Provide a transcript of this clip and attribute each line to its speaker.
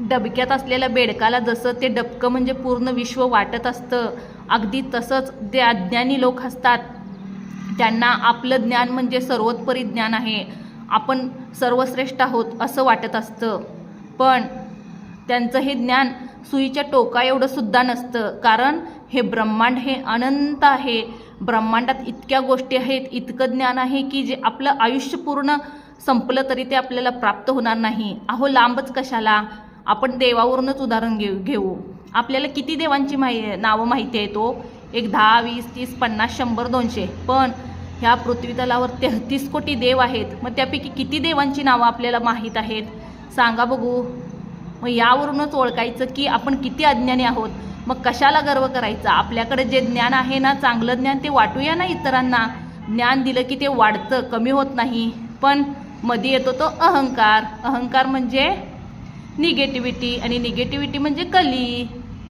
Speaker 1: डबक्यात असलेल्या बेडकाला जसं ते डबकं म्हणजे पूर्ण विश्व वाटत असतं अगदी तसंच जे अज्ञानी लोक असतात. त्यांना आपलं ज्ञान म्हणजे सर्वोत्परी ज्ञान आहे. आपण सर्वश्रेष्ठ आहोत असं वाटत असतं. पण त्यांचं हे ज्ञान सुईच्या टोका एवढं सुद्धा नसतं. कारण हे ब्रह्मांड हे अनंत आहे. ब्रह्मांडात इतक्या गोष्टी आहेत इतकं ज्ञान आहे की जे आपलं आयुष्य पूर्ण संपलं तरी ते आपल्याला प्राप्त होणार नाही. अहो लांबच कशाला? आपण देवावरूनच उदाहरण घेऊ घेऊ. आपल्याला किती देवांची माहि नावं माहिती आहे तो? एक दहा वीस तीस पन्नास शंभर दोनशे. पण ह्या पृथ्वीतलावर तेहतीस कोटी देव आहेत. मग त्यापैकी किती देवांची नावं आपल्याला माहीत आहेत? सांगा बघू. मग यावरूनच ओळखायचं की आपण किती अज्ञानी आहोत. मग कशाला गर्व करायचा? आपल्याकडे जे ज्ञान आहे ना चांगलं ज्ञान ते वाटूया ना इतरांना? ज्ञान दिलं की ते वाढतं कमी होत नाही. पण मध्ये येतो तो अहंकार. अहंकार म्हणजे निगेटिव्हिटी आणि निगेटिव्हिटी म्हणजे कली.